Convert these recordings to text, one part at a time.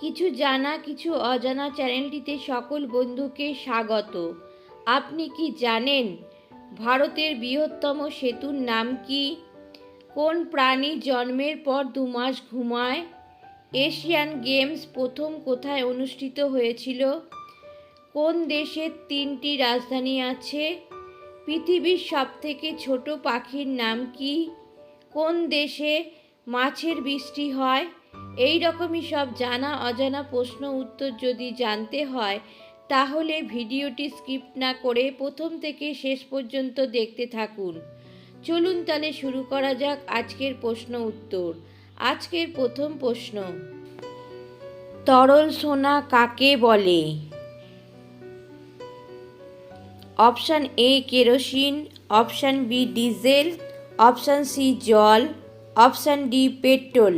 কিছু জানা, কিছু অজানা চ্যানেলটিতে সকল বন্ধুকে স্বাগত। আপনি কি জানেন ভারতের বৃহত্তম সেতুর নাম কি? কোন প্রাণী জন্মের পর দু মাস ঘুমায়? এশিয়ান গেমস প্রথম কোথায় অনুষ্ঠিত হয়েছিল? কোন দেশের তিনটি রাজধানী আছে? পৃথিবীর সবথেকে ছোট পাখির নাম কি? কোন দেশে মাছের বৃষ্টি হয়? এই রকমই সব জানা অজানা প্রশ্ন উত্তর যদি জানতে হয়, তাহলে ভিডিওটি স্কিপ না করে প্রথম থেকে শেষ পর্যন্ত দেখতে থাকুন। চলুন তাহলে শুরু করা যাক আজকের প্রশ্ন উত্তর। আজকের প্রথম প্রশ্ন। তরল সোনা কাকে বলে? Option A kerosene, option B diesel, option C জল, অপশান ডি পেট্রোল।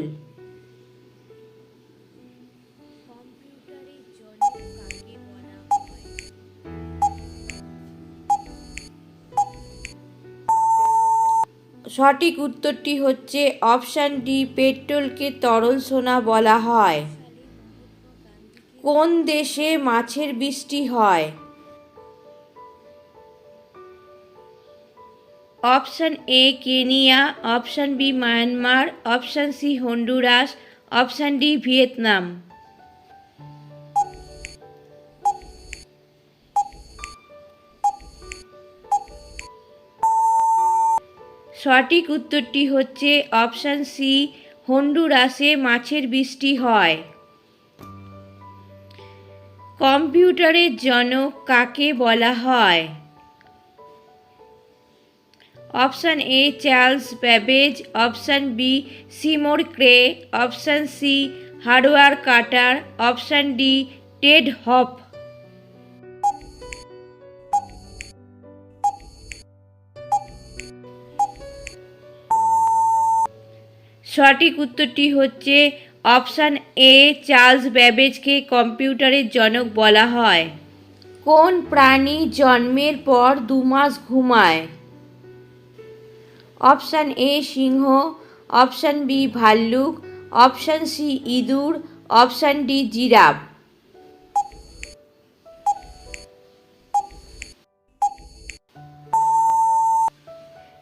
সঠিক উত্তরটি হচ্ছে অপশান ডি, পেট্রোলকে তরল সোনা বলা হয়। কোন দেশে মাছের বৃষ্টি হয়? Option A, Kenya, option B, Myanmar, option C, Honduras, option D, Vietnam. সঠিক উত্তরটি হচ্ছে অপশান সি হন্ডুরাসে মাছের বৃষ্টি হয়। কম্পিউটারের জনক কাকে বলা হয়? Option A Charles Babbage. Option B Seymour Cray. Option C hardware cutter. Option D Ted Hoff. সঠিক উত্তরটি হচ্ছে অপশান এ, চার্লস ব্যাবেজকে কম্পিউটারের জনক বলা হয়। কোন প্রাণী জন্মের পর দু মাস ঘুমায়? অপশান এ, সিংহ, অপশান বি, ভাল্লুক, অপশান সি, ইঁদুর, অপশান ডি, জিরাফ।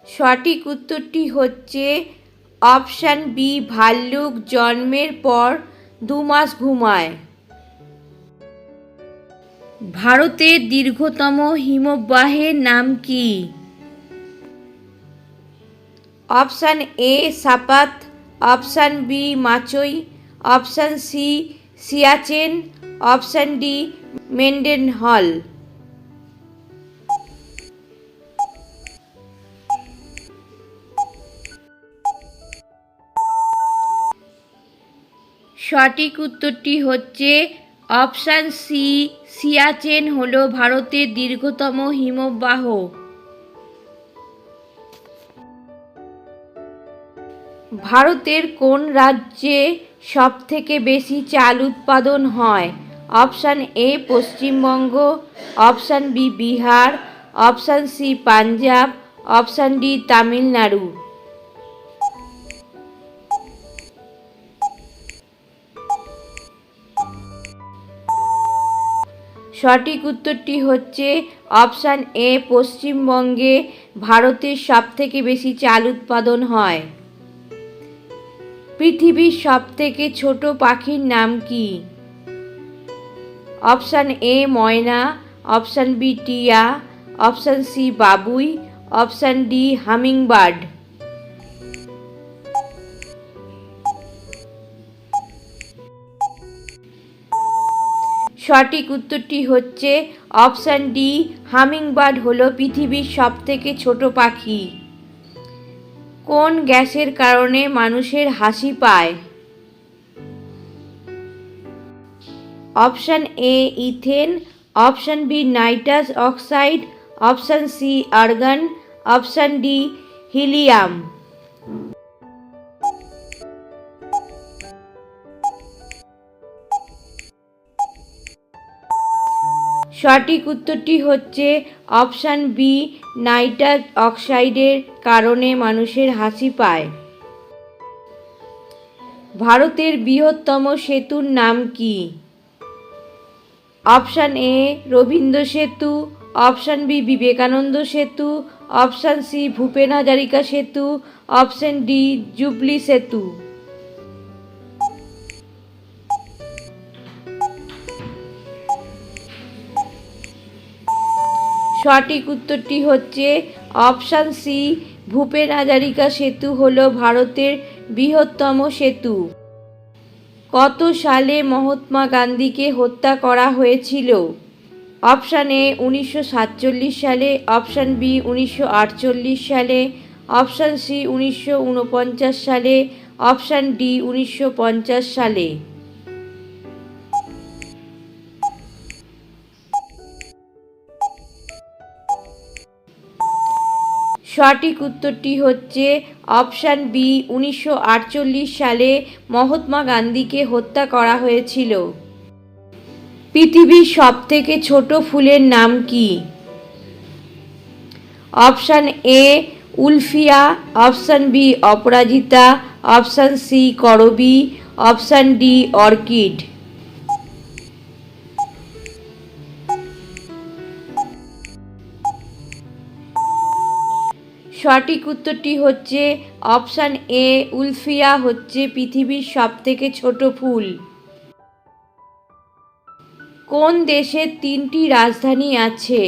সঠিক উত্তরটি হচ্ছে অপশান বি, ভাল্লুক জন্মের পর দু মাস ঘুমায়। ভারতের দীর্ঘতম হিমবাহের নাম কি? Option A, সাপাত। Option B, Machoi. Option C, Siachen. Option D Mendenhall সঠিক উত্তরটি হচ্ছে অপশান সি। সিয়াচেন হল ভারতের দীর্ঘতম হিমবাহ। ভারতের কোন রাজ্যে সবথেকে বেশি চাল উৎপাদন হয়? Option A, Paschimbanga, option B, Bihar, option C, Punjab, option D, Tamil Nadu. সঠিক উত্তরটি হচ্ছে অপশান এ, পশ্চিমবঙ্গে ভারতের সবথেকে বেশি চাল উৎপাদন হয়। পৃথিবীর সবথেকে ছোট পাখির নাম কি? অপশান এ, ময়না, অপশান বি, টিয়া, অপশান সি, বাবুই, অপশান ডি, হামিংবার্ড। সঠিক উত্তরটি হচ্ছে অপশান ডি, হামিংবার্ড হলো পৃথিবীর সবথেকে ছোট পাখি। কোন গ্যাসের কারণে মানুষের হাসি পায়? Option A, ethane, option B, nitrous oxide, option C, argon, option D, helium. সঠিক উত্তরটি হচ্ছে অপশান বি নাইট্রাস অক্সাইডের কারণে মানুষের হাসি পায়। ভারতের বৃহত্তম সেতুর নাম কি? অপশান এ, রবীন্দ্র সেতু, অপশান বি, বিবেকানন্দ সেতু, অপশান সি, ভূপেন হাজারিকা সেতু, অপশান ডি, জুবলি সেতু। সঠিক উত্তরটি হচ্ছে অপশান সি ভূপেন হাজারিকা সেতু হল ভারতের বৃহত্তম সেতু। কত সালে মহাত্মা গান্ধীকে হত্যা করা হয়েছিল? অপশান এ উনিশশো সাতচল্লিশ সালে। অপশান বি উনিশশো আটচল্লিশ সালে। অপশান সি উনিশশো উনপঞ্চাশ সালে। অপশান ডি উনিশশো পঞ্চাশ সালে। সঠিক উত্তরটি হচ্ছে অপশান বি, উনিশশো আটচল্লিশ সালে মহাত্মা গান্ধীকে হত্যা করা হয়েছিল। পৃথিবীর সবথেকে ছোট ফুলের নাম কি? Option A, wolffia, option B, Aparajita, option C, করবি, অপশান ডি, অর্কিড। সঠিক উত্তরটি হচ্ছে অপশান এ, উলফিয়া হচ্ছে পৃথিবীর সবথেকে ছোট ফুল। কোন দেশের তিনটি রাজধানী আছে?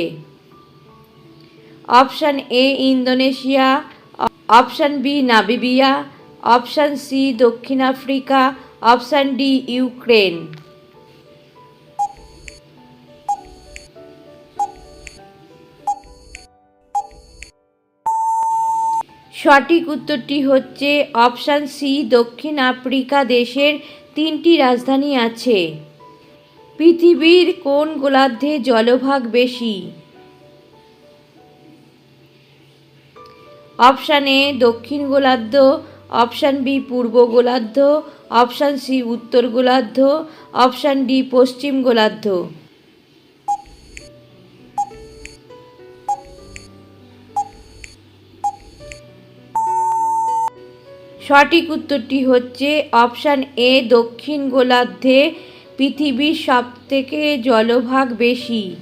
Option A, Indonesia, option B Namibia option C, দক্ষিণ আফ্রিকা, অপশান ডি, ইউক্রেন। সঠিক উত্তরটি হচ্ছে অপশান সি, দক্ষিণ আফ্রিকা দেশের তিনটি রাজধানী আছে। পৃথিবীর কোন গোলার্ধে জলভাগ বেশি? অপশান এ, দক্ষিণ গোলার্ধ, অপশান বি, পূর্ব গোলার্ধ, অপশান সি, উত্তর গোলার্ধ, অপশান ডি, পশ্চিম গোলার্ধ। সঠিক উত্তরটি হচ্ছে অপশান এ, দক্ষিণ গোলার্ধে পৃথিবীর সবথেকে জলভাগ বেশি।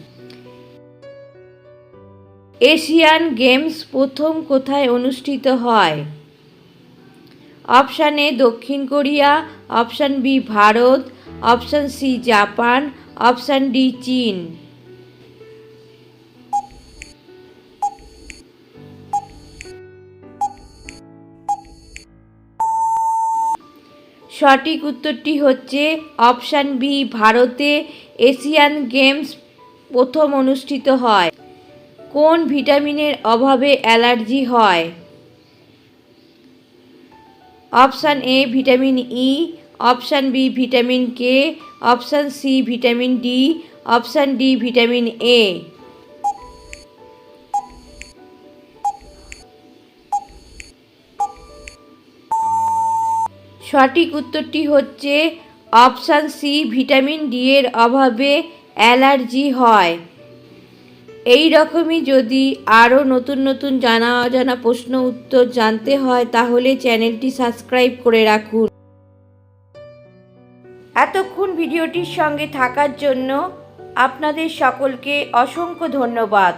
এশিয়ান গেমস প্রথম কোথায় অনুষ্ঠিত হয়? অপশান এ, দক্ষিণ Korea, option B, Bharat, option C, Japan, option D, চীন। সঠিক উত্তরটি হচ্ছে অপশান বি, ভারতে এশিয়ান গেমস প্রথম অনুষ্ঠিত হয়। কোন ভিটামিনের অভাবে অ্যালার্জি হয়? Option A, vitamin E, option B, vitamin K, option C, vitamin D, option D, vitamin A. সঠিক উত্তরটি হচ্ছে অপশান সি, ভিটামিন ডি এর অভাবে অ্যালার্জি হয়। এই রকমই যদি আরও নতুন নতুন জানা অজানা প্রশ্ন উত্তর জানতে হয়, তাহলে চ্যানেলটি সাবস্ক্রাইব করে রাখুন। এতক্ষণ ভিডিওটির সঙ্গে থাকার জন্য আপনাদের সকলকে অসংখ্য ধন্যবাদ।